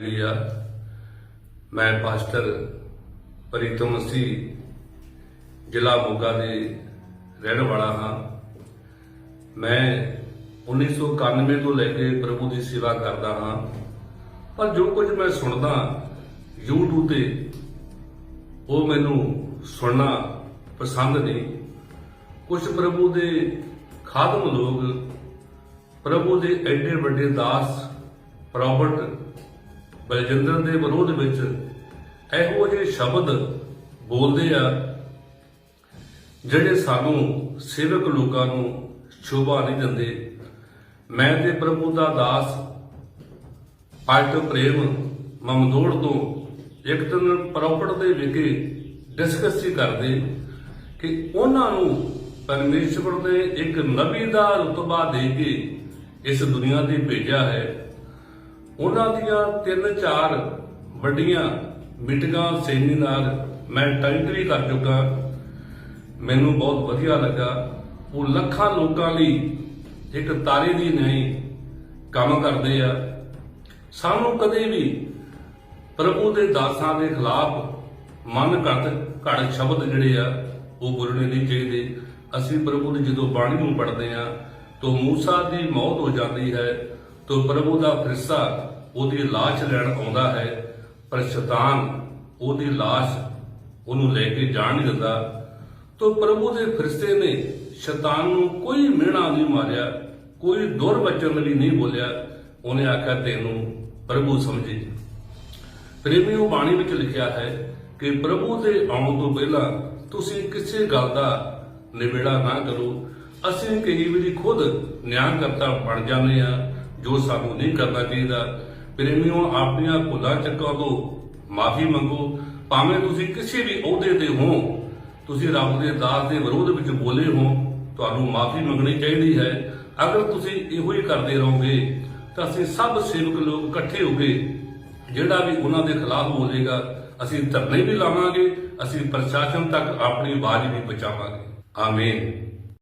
ਲਿਆ ਮੈਂ ਪਾਸਟਰ ਪ੍ਰੀਤਮ ਮਸੀਹ ਜ਼ਿਲ੍ਹਾ ਮੋਗਾ ਦੇ ਰਹਿਣ ਵਾਲਾ ਹਾਂ। ਮੈਂ 1991 ਤੋਂ ਲੈ ਕੇ ਪ੍ਰਭੂ ਦੀ ਸੇਵਾ ਕਰਦਾ ਹਾਂ। ਪਰ ਜੋ ਕੁਝ ਮੈਂ ਸੁਣਦਾ YouTube ਤੇ, ਉਹ ਮੈਨੂੰ ਸੁਣਨਾ ਪਸੰਦ ਨਹੀਂ। ਕੁਝ ਪ੍ਰਭੂ ਦੇ ਖਾਦਮ ਲੋਕ, ਪ੍ਰਭੂ ਦੇ ਐਡੇ ਵੱਡੇ ਦਾਸ, ਪ੍ਰੋਬਟ ਬਲਜਿੰਦਰ ਦੇ ਵਿਰੋਧ ਵਿੱਚ ਇਹੋ ਜਿਹੇ ਸ਼ਬਦ ਬੋਲਦੇ ਆ ਜਿਹੜੇ ਸਾਨੂੰ ਸੇਵਕ ਲੋਕਾਂ ਨੂੰ ਸ਼ੋਭਾ ਨਹੀਂ ਦਿੰਦੇ। ਮੈਂ ਤੇ ਪ੍ਰਭੂ ਦਾ ਦਾਸ ਪਾਲਟ ਪ੍ਰੇਮ ਮਮਦੋੜ ਤੋਂ ਇੱਕ ਦਿਨ ਪ੍ਰੋਪਟ ਦੇ ਵਿਖੇ ਡਿਸਕਸ ਹੀ ਕਰਦੇ ਕਿ ਉਹਨਾਂ ਨੂੰ ਪਰਮੇਸ਼ਵਰ ਨੇ ਇੱਕ ਨਬੀ ਦਾ ਰਤਬਾ ਦੇ ਕੇ ਇਸ ਦੁਨੀਆ ਤੇ ਭੇਜਿਆ ਹੈ। ਉਹਨਾਂ ਦੀਆਂ ਤਿੰਨ ਚਾਰ ਵੱਡੀਆਂ ਮੀਟਿੰਗਾਂ ਸੈਮੀਨਾਰ ਮੈਂ ਅਟੈਂਡ ਵੀ ਕਰ ਚੁੱਕਾ। ਮੈਨੂੰ ਬਹੁਤ ਵਧੀਆ ਲੱਗਾ। ਉਹ ਲੱਖਾਂ ਲੋਕਾਂ ਲਈ ਇੱਕ ਤਾਰੇ ਦੀ ਨਹੀਂ ਕੰਮ ਕਰਦੇ ਆ। ਸਾਨੂੰ ਕਦੇ ਵੀ ਪ੍ਰਭੂ ਦੇ ਦਾਸਾਂ ਦੇ ਖਿਲਾਫ ਮਨ ਘਟ, ਘੜ ਸ਼ਬਦ ਜਿਹੜੇ ਆ, ਉਹ ਬੋਲਣੇ ਨਹੀਂ ਚਾਹੀਦੇ। ਅਸੀਂ ਪ੍ਰਭੂ ਦੀ ਜਦੋਂ ਬਾਣੀ ਨੂੰ ਪੜ੍ਹਦੇ ਆ, ਤਾਂ ਮੂਸਾ ਦੀ ਮੌਤ ਹੋ ਜਾਂਦੀ ਹੈ। ਤੋ ਪ੍ਰਭੂ ਦਾ ਫਰਿਸ਼ਤਾ ਉਹਦੀ ਲਾਸ਼ ਲੈਣ ਆਉਂਦਾ ਹੈ, ਪਰ ਸ਼ੈਤਾਨ ਉਹਦੀ ਲਾਸ਼ ਉਹਨੂੰ ਲੈ ਕੇ ਜਾਣ ਨਹੀਂ ਦਿੰਦਾ। ਤੋ ਪ੍ਰਭੂ ਦੇ ਫਰਿਸ਼ਤੇ ਨੇ ਸ਼ੈਤਾਨ ਨੂੰ ਕੋਈ ਮਿਹਣਾ ਨਹੀਂ ਮਾਰਿਆ, ਕੋਈ ਦੁਰਵਚਨ ਵੀ ਨਹੀਂ ਬੋਲਿਆ। ਉਹਨੇ ਆਖਿਆ, ਤੈਨੂੰ ਪ੍ਰਭੂ ਸਮਝੇ। ਪ੍ਰੇਮੀਓ ਬਾਣੀ ਵਿੱਚ ਲਿਖਿਆ ਹੈ ਕਿ ਪ੍ਰਭੂ ਦੇ ਆਉਣ ਤੋਂ ਪਹਿਲਾਂ ਤੁਸੀਂ ਕਿਸੇ ਗੱਲ ਦਾ ਨਿਬੇੜਾ ਨਾ ਕਰੋ। ਅਸੀਂ ਕਈ ਵਾਰੀ ਖੁਦ ਨਿਆਂ ਕਰਤਾ ਬਣ ਜਾਂਦੇ ਆ ਜੋ ਸਾਨੂੰ ਨਹੀਂ ਕਰਨਾ ਚਾਹੀਦਾ। ਪ੍ਰੇਮੀਓ ਆਪਣੀਆਂ ਭੁੱਲਾਂ ਚੱਕਾਂ ਤੋਂ ਮਾਫੀ ਮੰਗੋ। ਭਾਵੇਂ ਤੁਸੀਂ ਕਿਸੇ ਵੀ ਅਹੁਦੇ ਤੇ ਹੋ, ਤੁਸੀਂ ਰੱਬ ਦੇ ਦਾਸ ਦੇ ਵਿਰੋਧ ਵਿੱਚ ਬੋਲੇ ਹੋ, ਤੁਹਾਨੂੰ ਮਾਫੀ ਮੰਗਣੀ ਚਾਹੀਦੀ ਹੈ। ਅਗਰ ਤੁਸੀਂ ਇਹੋ ਹੀ ਕਰਦੇ ਰਹੋਗੇ, ਤਾਂ ਅਸੀਂ ਸਭ ਸੇਵਕ ਲੋਕ ਇਕੱਠੇ ਹੋ ਕੇ ਜਿਹੜਾ ਵੀ ਉਹਨਾਂ ਦੇ ਖਿਲਾਫ ਬੋਲੇਗਾ, ਅਸੀਂ ਧਰਨੇ ਵੀ ਲਾਵਾਂਗੇ, ਅਸੀਂ ਪ੍ਰਸ਼ਾਸਨ ਤੱਕ ਆਪਣੀ ਆਵਾਜ਼ ਵੀ ਪਹੁੰਚਾਵਾਂਗੇ। ਆਮੀਨ।